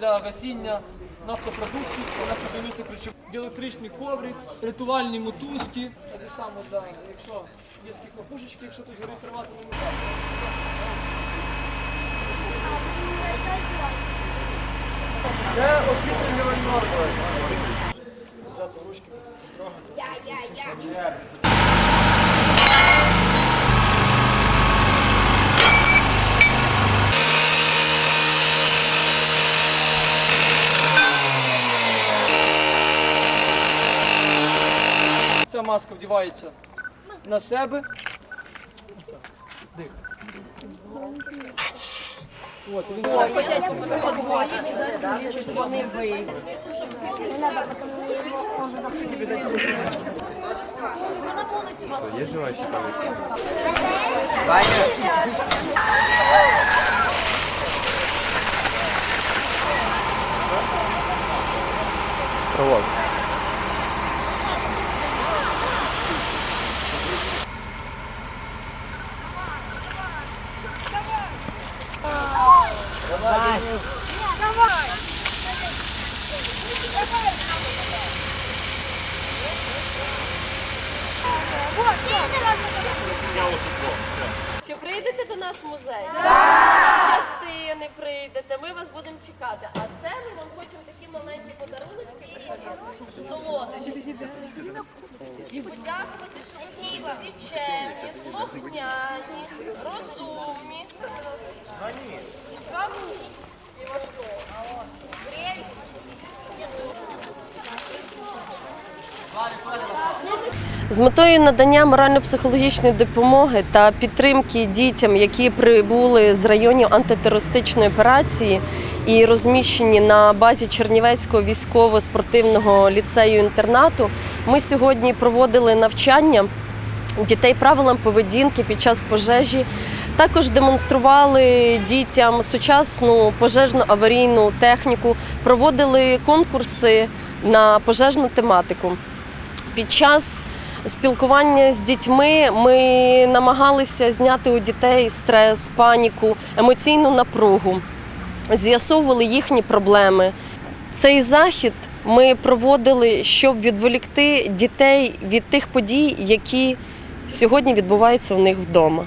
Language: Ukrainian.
Для гасіння нафтопродуктів, нафтозамісних речовин, діелектричні коври, рятувальні мотузки. Те саме, да, якщо є такі хлопушечки, якщо тут горить тривати, то не так. Це освітлення норми. Взяти ручки, потрогати. Маска вдівається на себе. Дих. От, він. Вони вийдуть. Чи прийдете до нас в музей? Частини прийдете, ми вас будемо чекати. А це ми вам хочемо такі маленькі подаруночки і солодощі. Подякувати, що ви всі чемні, слухняні, розумні. З метою надання морально-психологічної допомоги та підтримки дітям, які прибули з районів антитерористичної операції і розміщені на базі Чернівецького військово-спортивного ліцею інтернату, ми сьогодні проводили навчання дітей правилам поведінки під час пожежі. Також демонстрували дітям сучасну пожежну аварійну техніку, проводили конкурси на пожежну тематику. Під час спілкування з дітьми ми намагалися зняти у дітей стрес, паніку, емоційну напругу, з'ясовували їхні проблеми. Цей захід ми проводили, щоб відволікти дітей від тих подій, які сьогодні відбуваються у них вдома.